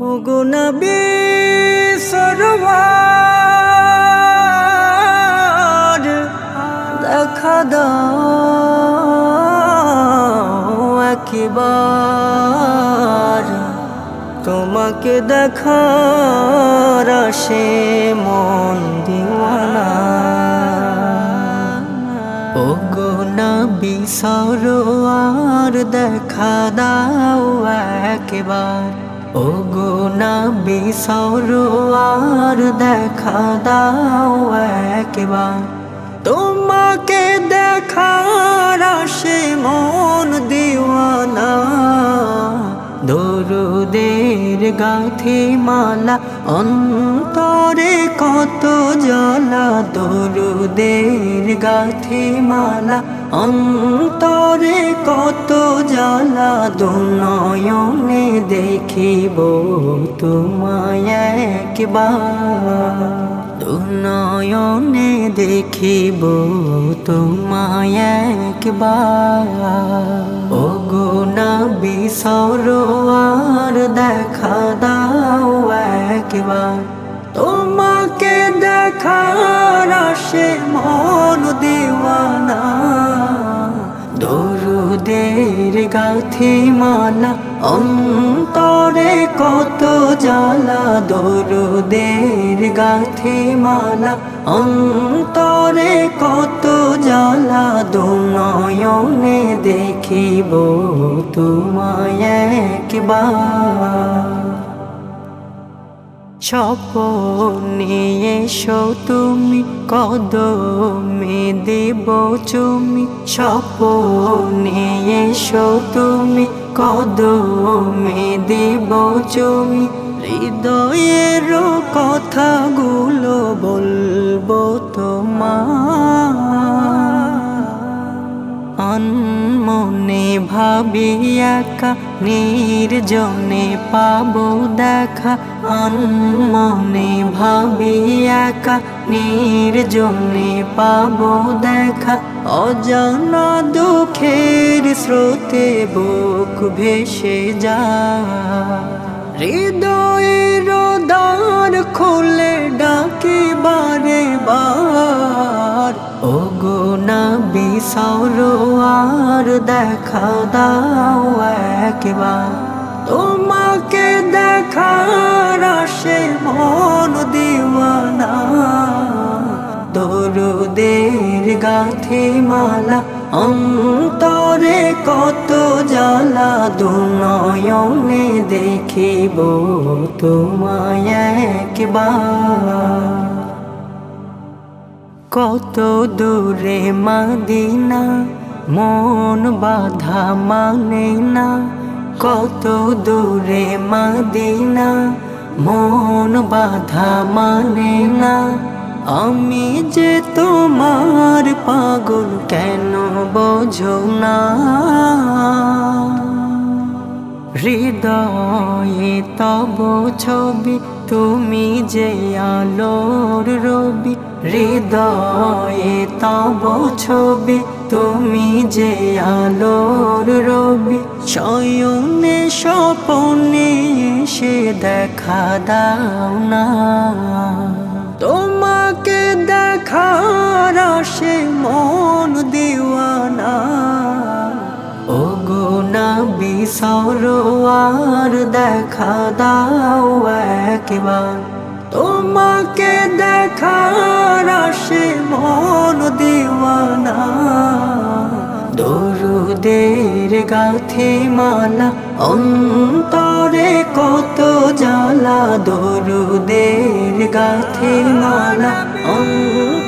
গুণবী দেখা তোমাকে দেখার আসে মন দিওয়ানা। ও গো নবী সরোয়ার দেখা দাও একবার। ও গো নবী দেখা দাও একবার। তোমাকে দেখার আসে মন দিওয়ানা। দরুদের গাথি মালা অন্তরে কত জ্বালা। দরুদের গাথি মালা, অন্তরে কত জ্বালা দুনয়নে দেখিব তোমায় একবার। দুনয়নে দেখিব তোমায় একবার। ও গো নবী, সরোয়ার দেখা দাও একবার। আসে মন দিওয়ানা। দরুদের গাথি মালা, অন্তরে কত জ্বালা। দরুদের গাথি মালা, অন্তরে কত জ্বালা। দুনয়নে দেখিব তোমায় একবার। নিয়ে এসো তুমি কদমে দেব চুমি স্বপনে এসো তুমি কদমে দেব চুমি হৃদয়ের কথাগুলো বলব তোমার অনমনে ভাবি একা নির্জনে পাবো দেখা। অনমনে ভাবি একা নির্জনে পাবো দেখা। অজানা দুঃখের স্রোতে বুক ভেসে যা। হৃদয়ের দ্বার খুলে ডাকি বারে বার। ও গো নবী সরোয়ার দেখা দাও একবার। তোমাকে দেখার আসে মন দিওয়ানা। দরুদের গাথি মালা অন্তরে কত জ্বালা, দুনয়নে দেখিব তোমায় একবার। কত দূরে মাদিনা মন বাধা মানে না, কত দূরে মাদিনা। মন বাধা মানে না, আমি যে তোমার পাগল কেন বোঝো না? হৃদয়ে তব ছবি, তুমি যে আলোর রবি হৃদয়ে তব ছবি, তুমি যে আলোর রবি। শয়নে স্বপনে এসে দেখা দাও না। তোমাকে দেখার সে মন দিওয়ানা। ও গো নবী, সরোয়ার দেখা দাও একবার। তোমাকে দেখার গাথি মালা অন্তরে কত জ্বালা দরুদের গাথি মালা অন্তরে